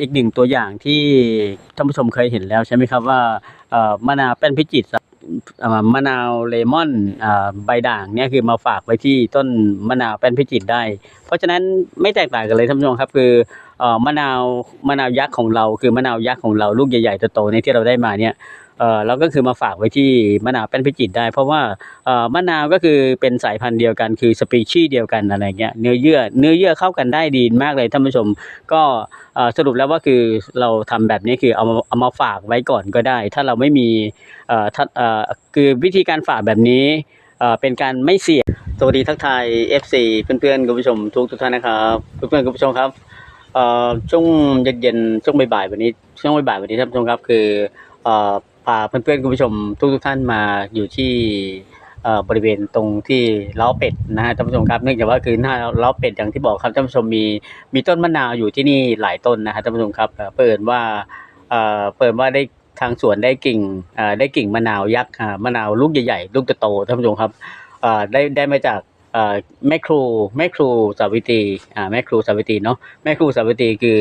อีกหนึ่งตัวอย่างที่ท่านผู้ชมเคยเห็นแล้วใช่ไหมครับว่ามะนาวแป้นพิจิตรมะนาวเลมอนอใบด่างเนี่ยคือมาฝากไว้ที่ต้นมะนาวแป้นพิจิตรได้ เพราะฉะนั้นไม่แตกต่างกันเลยท่านผู้ชมครับคืออมะนาวมะนาวยักษ์ของเรา คือมะนาวยักษ์ของเราลูกใหญ่ๆโตๆในที่เราได้มาเนี่ย เออเราก็คือมาฝากไว้ที่มะนาวแป้นพิจิตรได้ เพราะว่าเออมะนาวก็คือเป็นสายพันธุ์เดียวกันคือสปีชีส์เดียวกันอะไรเงี้ยเนื้อเยื่อเนื้อเยื่อเข้ากันได้ดีมากเลยท่านผู้ชม ก็เออสรุปแล้วว่าคือเราทำแบบนี้คือเอามาเอามาฝากไว้ก่อนก็ได้ ถ้าเราไม่มีเออถ้าเออคือวิธีการฝากแบบนี้เออเป็นการไม่เสี่ยงสวัสดีทักทาย FC เพื่อนๆคุณผู้ชมทุกทุกท่านนะครับเพื่อนๆคุณผู้ชมครับเอ่อช่วงเย็นๆช่วงบ่ายๆวันนี้ช่วงบ่ายๆวันนี้ท่านผู้ชมครับคือเอ่อาเพื่อนๆคุณผู้ชมทุกๆท่านมาอยู่ที่บริเวณตรงที่เล้าเป็ดนะฮะท่านผู้ชมครับเนื่องจากว่าคือหน้าเล้าเป็ดอย่างที่บอกครับท่านผู้ชมมีมีต้นมะนาวอยู่ที่นี่หลายต้นนะฮะท่านผู้ชมครับเปิดว่าเปิดว่าได้ทางสวนได้กิ่งได้กิ่งมะนาวยักษ์มะนาวลูกใหญ่ๆลูกโตๆท่านผู้ชมครับได้ได้มาจากแม่ครูแม่ครูสาวิตรีแม่ครูสาวิตรีเนาะแม่ครูสาวิตรีคือ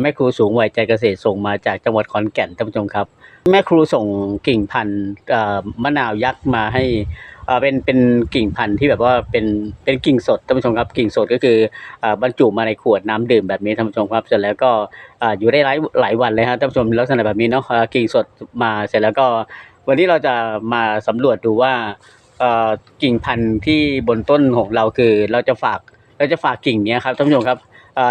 แม่ครูสูงวัยใจเกษตรส่งมาจากจังหวัดขอนแก่นท่านผู้ชมครับ แม่ครูส่งกิ่งพันธุ์มะนาวยักษ์มาให้เป็นเป็นกิ่งพันธุ์ที่แบบว่าเป็นเป็นกิ่งสดท่านผู้ชมครับกิ่งสดก็คือบรรจุมาในขวดน้ำดื่มแบบนี้ท่านผู้ชมครับเสร็จแล้วก็อยู่ได้หลายหลายวันเลยครับท่านผู้ชมลักษณะแบบนี้เนาะกิ่งสดมาเสร็จแล้วก็วันนี้เราจะมาสำรวจดูว่ากิ่งพันธุ์ที่บนต้นของเราคือ เราจะฝากเราจะฝากกิ่งนี้ครับท่านผู้ชมครับ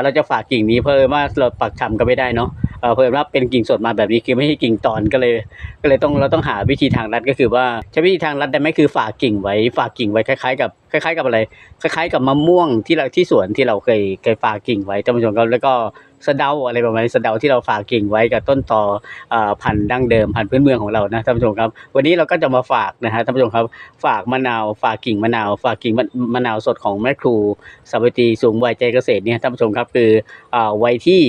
เราจะฝากกิ่งนี้เพิ่มว่าเราปักชำก็ไม่ได้เนาะ เอ่อเพิ่มว่าเป็นกิ่งสดมาแบบนี้คือไม่ใช่กิ่งตอนก็เลย ก็เลยต้องเราต้องหาวิธีทางลัดก็คือว่าใช้วิธีทางลัดได้ไหมคือฝากกิ่งไว้ฝากกิ่งไว้คล้ายๆ กับ คล้ายๆกับอะไร คล้ายๆ กับมะม่วงที่เราที่สวนที่เราเคยเคยฝากกิ่งไว้ท่านผู้ชมครับแล้วก็สะเดาอะไรประมาณนี้สะเดาที่เราฝากกิ่งไว้กับต้นตออ่าพันธุ์ดั้งเดิมพันธุ์พื้นเมืองของเรานะท่านผู้ชมครับ วันนี้เราก็จะมาฝากนะฮะท่านผู้ชมครับ ฝากมะนาวฝากกิ่งมะนาว ฝากกิ่งมะมะนาวสดของแม่ครูสาวิตรีสูงวัยใจเกษตรเนี่ยท่านผู้ชมครับคืออ่าไว้ที่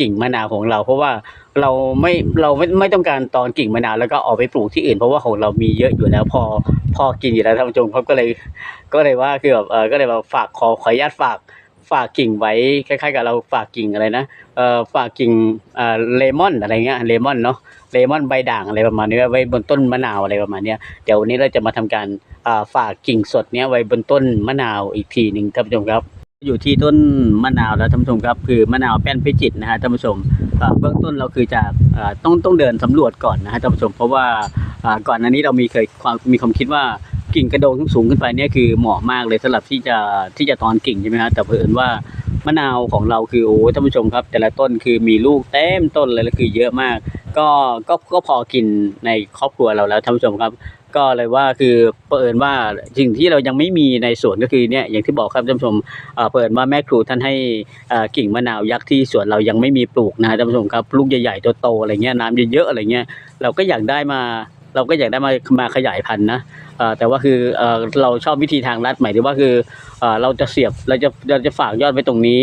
กิ่งมะนาวของเรา เพราะว่า เราไม่เราไม่ไม่ต้องการตอนกิ่งมะนาวแล้วก็เอาไปปลูกที่อื่น เพราะว่าของเรามีเยอะอยู่แล้วพอพอกินอยู่แล้วท่านผู้ชมครับก็เลยก็เลยว่าคือแบบเออก็เลยมาฝากขอขออนุญาตฝากฝากกิ่งไว้คล้ายๆ กับเราฝากกิ่งอะไรนะเอ่อฝากกิ่งเอ่อเลมอนอะไรเงี้ยเลมอนเนาะเลมอนใบด่างอะไรประมาณนี้ไว้บนต้นมะนาวอะไรประมาณเนี้ยเดี๋ยววันนี้เราจะมาทำการอ่าฝากกิ่งสดเนี้ยไว้บนต้นมะนาวอีกทีหนึ่งท่านผู้ชมครับ อยู่ที่ต้นมะนาวแล้วท่านผู้ชมครับคือมะนาวแป้นพิจิตรนะฮะท่านผู้ชมเบื้องต้นเราคือจะต้องต้องเดินสำรวจก่อนนะฮะท่านผู้ชม เพราะว่าก่อนหน้านี้เรามีเคยความมีความคิดว่ากิ่งกระโดงสูงขึ้นไปเนี่ยคือเหมาะมากเลยสำหรับที่จะที่จะตอนกิ่งใช่ไหมฮะแต่เผอิญว่ามะนาวของเราคือโอ้ท่านผู้ชมครับ แต่ละต้นคือมีลูกเต็มต้นเลยแล้วคือเยอะมาก ก็ก็ก็พอกินในครอบครัวเราแล้วท่านผู้ชมครับ ก็เลยว่าคือเผอิญว่าสิ่งที่เรายังไม่มีในสวนก็คือเนี่ยอย่างที่บอกครับท่านผู้ชมเออเผอิญว่าแม่ครูท่านให้อ่อกิ่งมะนาวยักษ์ที่สวนเรายังไม่มีปลูกนะท่านผู้ชมครับลูกใหญ่ๆโตๆอะไรเงี้ยน้ำเยอะๆอะไรเงี้ยเราก็อยากได้มาเราก็อยากได้มามาขยายพันธุ์นะแต่ว่าคือเอเราชอบวิธีทางลัดหมายถึงว่าคือเอเราจะเสียบเราจะเราจะฝากยอดไว้ตรงนี้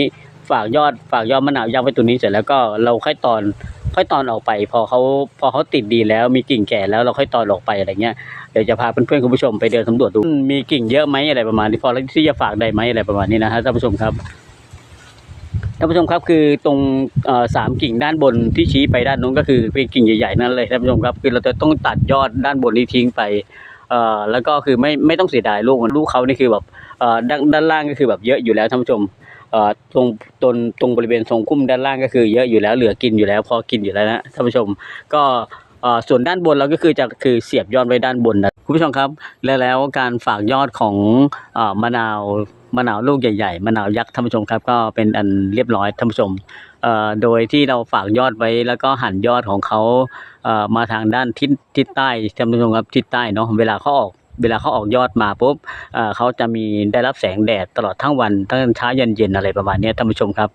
ฝากยอดฝากยอดมะนาวยักษ์ไว้ตรงนี้เสร็จแล้วก็เราค่อยตอน ค่อยตอนออกไป พอเขาพอเขาติดดีแล้วมีกิ่งแก่แล้วเราค่อยตอนออกไปอะไรเงี้ยเดี๋ยวจะพาเพื่อนๆคุณผู้ชมไปเดินสำรวจดูมีกิ่งเยอะไหมอะไรประมาณนี้พอที่จะฝากได้ไหมอะไรประมาณนี้นะฮะท่านผู้ชมครับท่านผู้ชมครับคือตรงสามกิ่งด้านบนที่ชี้ไปด้านนู้นก็คือเป็นกิ่งใหญ่ๆนั่นเลยท่านผู้ชมครับคือเราจะต้องตัดยอดด้านบนนี้ทิ้งไปแล้วก็คือไม่ไม่ต้องเสียดายลูกมันลูกเขานี่คือแบบด้านด้านล่างก็คือแบบเยอะอยู่แล้วท่านผู้ชม ตรงตรงตรงบริเวณทรงคุ้มด้านล่างก็คือเยอะอยู่แล้วเหลือกินอยู่แล้วพอกินอยู่แล้วนะท่านผู้ชม ก็ส่วนด้านบนเราก็คือจะคือเสียบยอดไว้ด้านบนนะคุณผู้ชมครับ แล้วแล้วการฝากยอดของอมะนาวมะนาวลูกใหญ่ๆมะนาวยักษ์ท่านผู้ชมครับก็เป็นอันเรียบร้อยท่านผู้ชมโดยที่เราฝากยอดไว้แล้วก็หั่นยอดของเขามาทางด้านทิศทิศใต้ท่านผู้ชมครับทิศใต้เนาะเวลาเขาออก เวลาเขาออกยอดมาปุ๊บเขาจะมีได้รับแสงแดดตลอดทั้งวันทั้งเช้าเย็นเย็นอะไรประมาณนี้ท่านผู้ชมครับ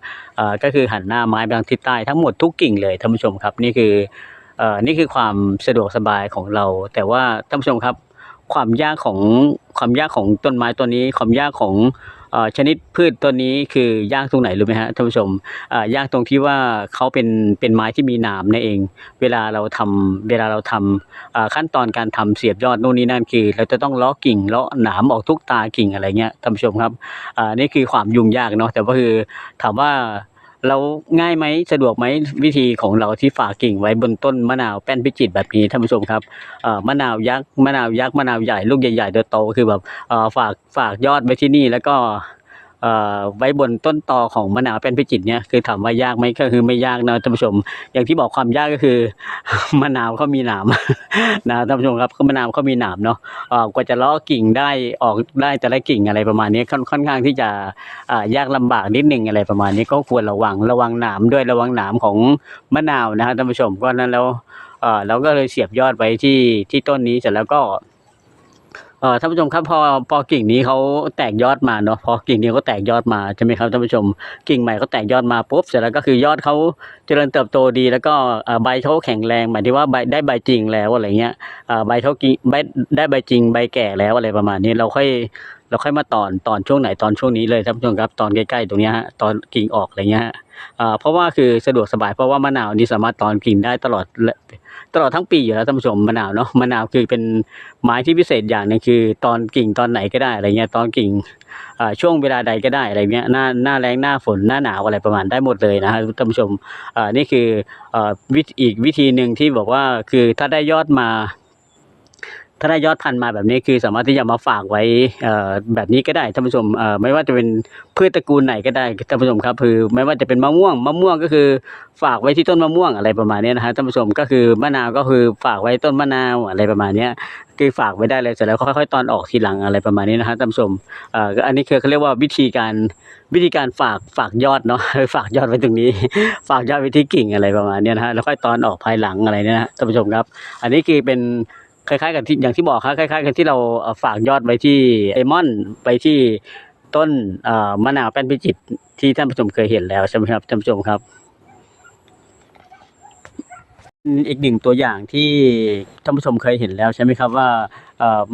ก็คือหันหน้าไม้ไปทางทิศใต้ทั้งหมดทุกกิ่งเลยท่านผู้ชมครับนี่คืออนี่คือความสะดวกสบายของเรา แต่ว่าท่านผู้ชมครับ ความยากของความยากของต้นไม้ตัวนี้ ความยากของชนิดพืชต้นนี้คือยากตรงไหนรู้ไหมฮะท่านผู้ชมอ่ายากตรงที่ว่าเขาเป็นเป็นไม้ที่มีหนามนั่นเอง เวลาเราทำเวลาเราทำอ่าขั้นตอนการทำเสียบยอดนู่นนี่นั่นคือ เราจะต้องเลาะกิ่งเลาะหนามออกทุกตากิ่งอะไรเงี้ยท่านผู้ชมครับอ่านี่คือความยุ่งยากเนาะแต่ว่าคือถามว่า แล้วง่ายไหมสะดวกไหมวิธีของเราที่ฝากกิ่งไว้บนต้นมะนาวแป้นพิจิตรแบบนี้ท่านผู้ชมครับมะนาวยักษ์มะนาวยักษ์มะนาวใหญ่ลูกใหญ่ๆโตๆคือแบบฝากฝากยอดไว้ที่นี่แล้วก็ ไว้บนต้นตอของมะนาวแป้นพิจิตรเนี่ยคือถามว่ายากไหมก็คือไม่ยากนะท่านผู้ชม อย่างที่บอกความยากก็คือมะนาวเขามีหนามนะท่านผู้ชมครับมะนาวเขามีหนามเนาะกว่าจะลาะกิ่งได้ออกได้แต่ละกิ่งอะไรประมาณนี้ค่อนข้างที่จะยากลำบากนิดหนึ่งอะไรประมาณนี้ก็ควรระวังระวังหนามด้วยระวังหนามของมะนาวนะฮะท่านผู้ชมก็นั้นแล้วเอ่อเราก็เลยเสียบยอดไว้ที่ที่ต้นนี้เสร็จแล้วก็ อ่อท่านผู้ชมครับพอพอกิ่งนี้เขาแตกยอดมาเนาะพอกิ่งนี้เขาแตกยอดมาใช่ไหมครับท่านผู้ชมกิ่งใหม่เขาแตกยอดมาปุ๊บเสร็จแล้วก็คือยอดเขาเจริญเติบโตดี แล้วก็ใบเขาแข็งแรงหมายถึงว่าใบได้ใบจริงแล้วอะไรเงี้ยใบเขากิ่งใบได้ใบจริงใบแก่แล้วอะไรประมาณนี้เราค่อยเราค่อยมาตอนตอนช่วงไหนตอนช่วงนี้เลยท่านผู้ชมครับตอนใกล้ๆตรงนี้ฮะตอนกิ่งออกอะไรเงี้ยฮะ เพราะว่าคือสะดวกสบายเพราะว่ามะนาวนี่สามารถตอนกิ่งได้ตลอดตลอดทั้งปีอยู่แล้วท่านผู้ชมมะนาวเนาะมะนาวคือเป็นไม้ที่พิเศษอย่างหนึงคือ ตอนกิ่งตอนไหนก็ได้อะไรเงี้ยตอนกิ่งช่วงเวลาใดก็ได้อะไรเงี้ยหน้าหน้าแรงหน้าฝนหน้าหนาวอะไรประมาณได้หมดเลยนะฮะท่านผู้ชมนี่คืออวิธีอีกวิธีหนึ่งที่บอกว่าคือถ้าได้ยอดมา ถ้าได้ยอดพันธุ์มาแบบนี้คือสามารถที่จะมาฝากไว้แบบนี้ก็ได้ท่านผู้ชมไม่ว่าจะเป็นพืชตระกูลไหนก็ได้ท่านผู้ชมครับคือ ไม่ว่าจะเป็นมะม่วงมะม่วงก็คือฝากไว้ที่ต้นมะม่วงอะไรประมาณนี้นะฮะท่านผู้ชมก็คือมะนาวก็คือฝากไว้ต้นมะนาวอะไรประมาณนี้คือฝากไว้ได้เลยเสร็จแล้วค่อยๆตอนออกทีหลังอะไรประมาณนี้นะฮะท่านผู้ชมอันนี้คือเขาเรียกว่าวิธีการวิธีการฝากฝากยอดเนาะฝากยอดไว้ตรงนี้ ฝากยอดไว้ที่กิ่งอะไรประมาณนี้นะฮะแล้วค่อยตอนออกภายหลังอะไรเนี่ยนะท่านผู้ชมครับ อันนี้คือเป็น คล้ายๆกับที่อย่างที่บอกครับคล้าย ๆ กับที่เราฝากยอดไว้ที่ไอมอนไปที่ต้นมะนาวแป้นพิจิตรที่ท่านผู้ชมเคยเห็นแล้วใช่ไหมครับท่านผู้ชมครับ อีกหนึ่งตัวอย่างที่ท่านผู้ชมเคยเห็นแล้วใช่ไหมครับว่า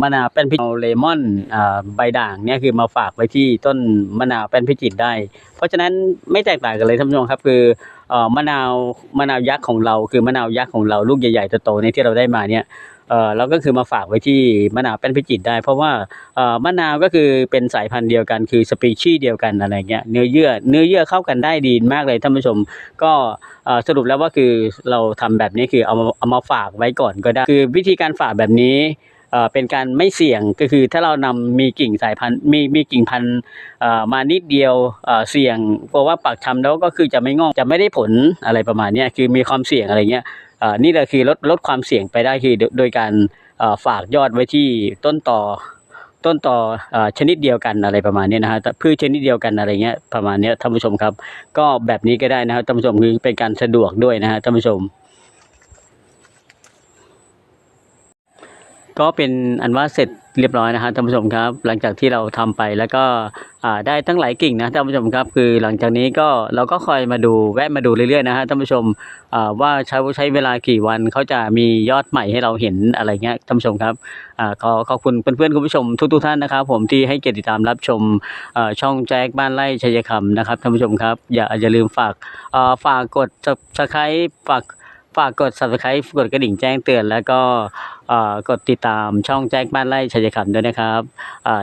มะนาวแป้นพิจิตรเลมอนใบด่างเนี่ยคือมาฝากไว้ที่ต้นมะนาวแป้นพิจิตรได้ เพราะฉะนั้นไม่แตกต่างกันเลยท่านผู้ชมครับคือมะนาวมะนาวยักษ์ของเรา คือมะนาวยักษ์ของเราลูกใหญ่ๆโตๆเนี่ยที่เราได้มาเนี่ย เออเราก็คือมาฝากไว้ที่มะนาวแป้นพิจิตรได้ เพราะว่าเออมะนาวก็คือเป็นสายพันธุ์เดียวกันคือสปีชีส์เดียวกันอะไรเงี้ยเนื้อเยื่อเนื้อเยื่อเข้ากันได้ดีมากเลยท่านผู้ชม ก็เออสรุปแล้วว่าคือเราทำแบบนี้คือเอามาเอามาฝากไว้ก่อนก็ได้ คือวิธีการฝากแบบนี้เออเป็นการไม่เสี่ยงก็คือถ้าเรานำมีกิ่งสายพันธุ์มีมีกิ่งพันธุ์เอ่อมานิดเดียวเอ่อเสี่ยงเพราะว่าปักชำแล้วก็คือจะไม่งอกจะไม่ได้ผลอะไรประมาณนี้คือมีความเสี่ยงอะไรเงี้ย นี่แหละคือลดลดความเสี่ยงไปได้คือโดยการฝากยอดไว้ที่ต้นต่อต้นต่ออชนิดเดียวกันอะไรประมาณนี้นะฮะพืชชนิดเดียวกันอะไรเงี้ยประมาณนี้ท่านผู้ชมครับ ก็แบบนี้ก็ได้นะครับท่านผู้ชมคือเป็นการสะดวกด้วยนะฮะท่านผู้ชม ก็เป็นอันว่าเสร็จเรียบร้อยนะฮะท่านผู้ชมครับ หลังจากที่เราทำไปแล้วก็ได้ทั้งหลายกิ่งนะท่านผู้ชมครับ คือหลังจากนี้ก็เราก็คอยมาดูแวะมาดูเรื่อยๆนะฮะท่านผู้ชมว่าใช้ใช้เวลากี่วันเขาจะมียอดใหม่ให้เราเห็นอะไรเงี้ยท่านผู้ชมครับอขอขอบคุณเพื่อนๆคุณผู้ชมทุกๆท่านนะครับผมที่ให้เกียรติติดตามรับชมช่องแจ็คบ้านไร่ชัยคำนะครับท่านผู้ชมครับอย่าอย่าลืมฝากฝากกด subscribe ฝาก ฝากกด subscribe กดกระดิ่งแจ้งเตือน แล้วก็กดติดตามช่องแจ้งบ้านไร่ชัยคำด้วยนะครับ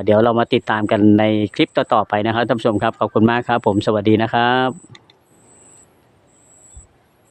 เดี๋ยวเรามาติดตามกันในคลิปต่อๆไปนะครับท่านผู้ชมครับขอบคุณมากครับ ผมสวัสดีนะครับ